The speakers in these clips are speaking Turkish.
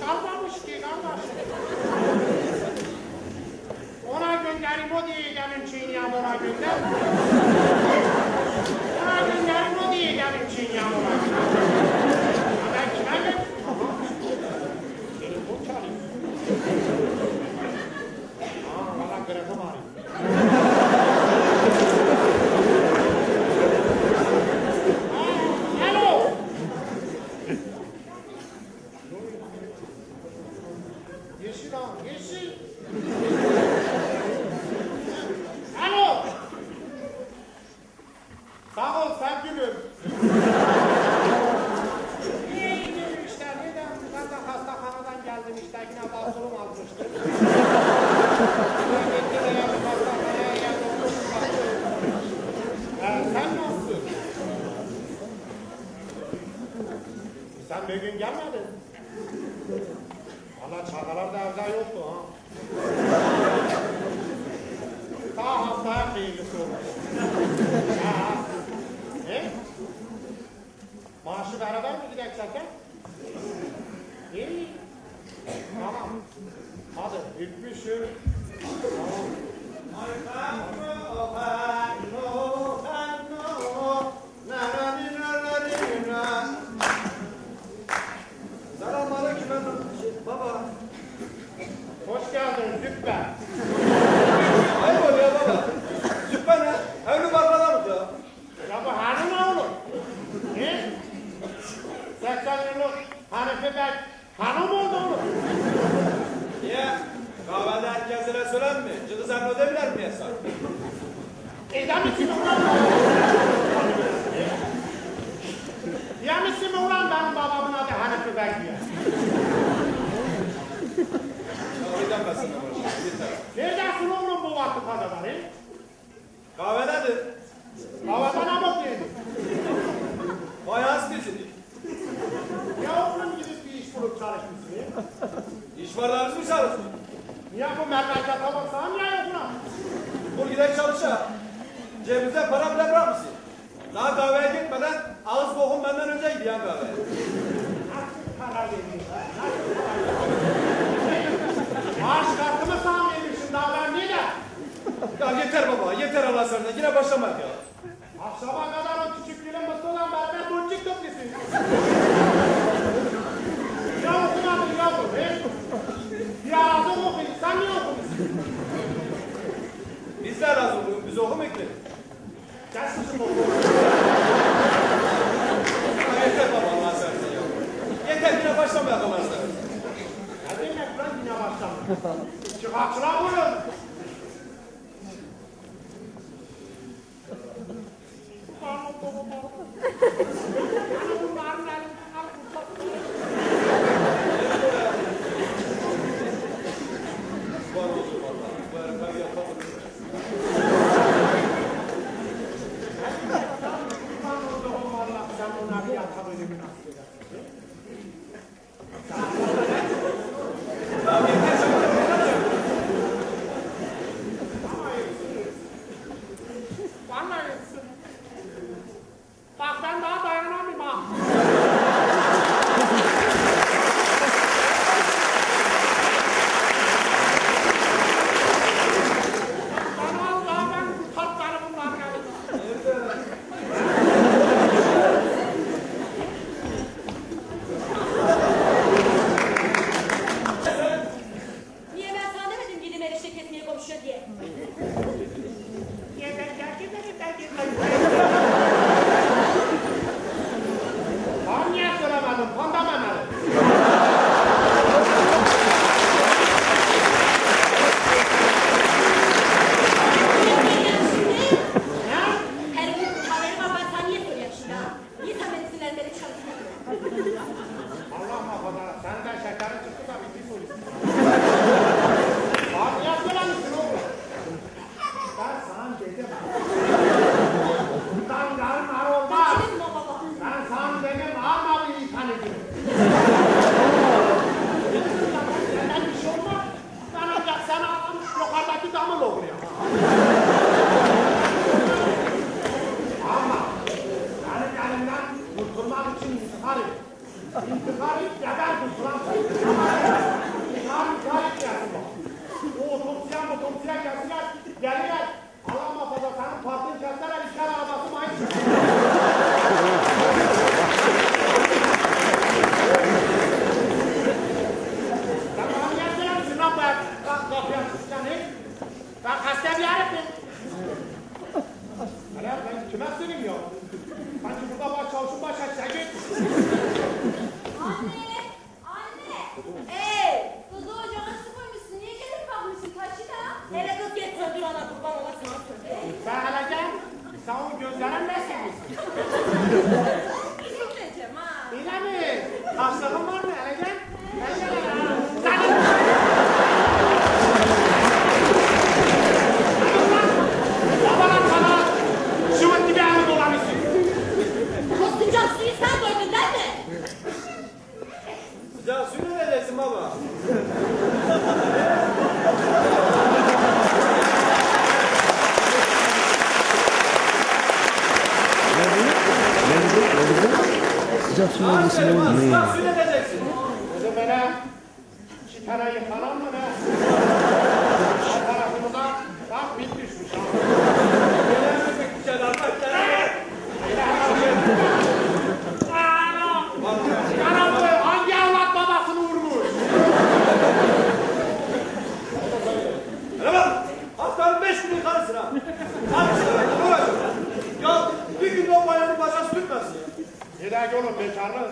kalmamış ki kardeş. Ona göndereyim o diye gelin Çiğneyem ona gönder. Sen bir gün gelmedin. Valla çakalar da evde yoktu ha. Daha haftaya hayırlısı olur. Ha. Ne? Maaşı beraber mi gidelim çeker? İyi. Tamam. Hadi bitmişim. Ayıp oluyor baba. Züppe ne? Evli barkada mı ya? Ya bu hanım oğlum. Ne? 80 yıllık Hanife Bey hanım oldu oğlum. Niye? Kahvede herkesine söylenmiyor. Cıdı sen ödebilir mi hesap? Eder misin varlarınız mı çalışıyor? Niye bu memlekete baksana niye yok lan? Bul gidelim çalışa. Cebimize para bile bırakmışsın. Daha kahveye gitmeden ağız kokun benden önce gidiyor kahveye. Nasıl para veriyor? Nasıl para? Maaş kartımı sana vermişim daha ben niye de? Ya yeter baba, yeter Allah sana. Yine başlamak ya. Akşama kadar o küçük gülün mutlu olan benden boncuk topluyorsun. ya okumadın yavrum he? Bir ağzı okuyun, sen niye okumuyorsun? Biz de lazım bugün, biz okumak dedik. Gel susun oku. Ya yeter baba Allah sana ya. Yeter yine başlamak Allah sana. Ne demek lan yine başlamış? Çıkartçılar buyurun. Var חברים. Kesmeye komşuya diye. Niye ben gerçekten ben girmedim. Bak hasta bir herifim. Sıcak suyu sen koydun değil mi? Sıcak suyu ne vereceksin baba? Sıcak su Aferin öncesinde ha, oldu. sıcak suyu ne vereceksin? Kızım bana iki tane yıkanan mı ne? Alt tarafımıza bak bit düşmüş ha. Gelen mi bir kenarda kenarda? Yaramı hangi avlat babasını vurmuş? Hele bak, haftanın beş günü yıkarsın ha. Hadi şöyle, ne olacak? Ya bir günde o bayanın bacası tutmasın ya. Gidelim oğlum bekarlı.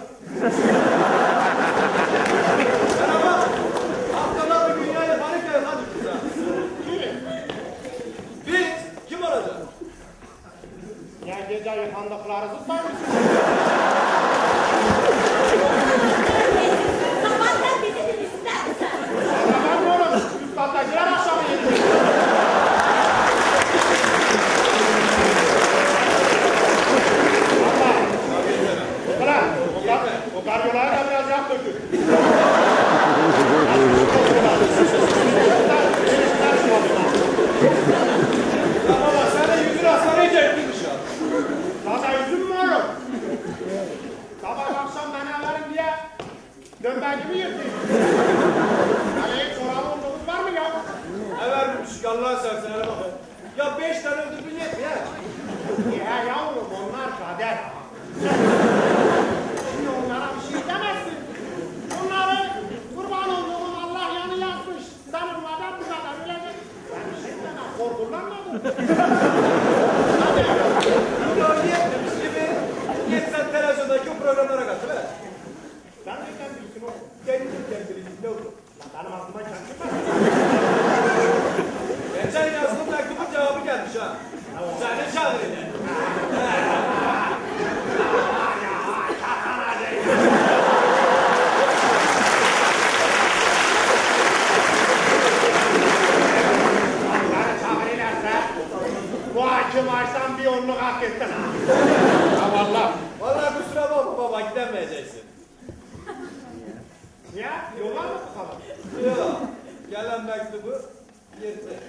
Hele bak, haftada bir gün ya yıkanıp ya yıkanıp biz kim olacak? Ya gece yıkandıklarınızı saymışsın. Sabah Hani hiç oranı olduğumuz var mı ya? Bir küçük Allah'a seversen hele bak. Ya beş tane öldürdün yetmiyor. Ya yavrum onlar kader. Şimdi onlara bir şey demezsin. Onları kurban olduğum Allah yanı yazmış. Bu kadar bu kadar ölecek. Ben bir şey demem. Korkulmam mı? Ya yetmemiş gibi gitsen televizyondaki o programlara katıl he. Sen de sen bilsin oğlum. Kendin kendini ne olur. Lan Benim aklıma kendi çıkmaz. Geçen yazdığım mektubun cevabı gelmiş ha. Çağırırlarsa bu hakim açsan bir onluk hak ettin ha. Ha valla. Vallahi kusura bakma baba gidemeyeceksin. Ya yola mı tutalım? Yok. Gelen mektubu yeter.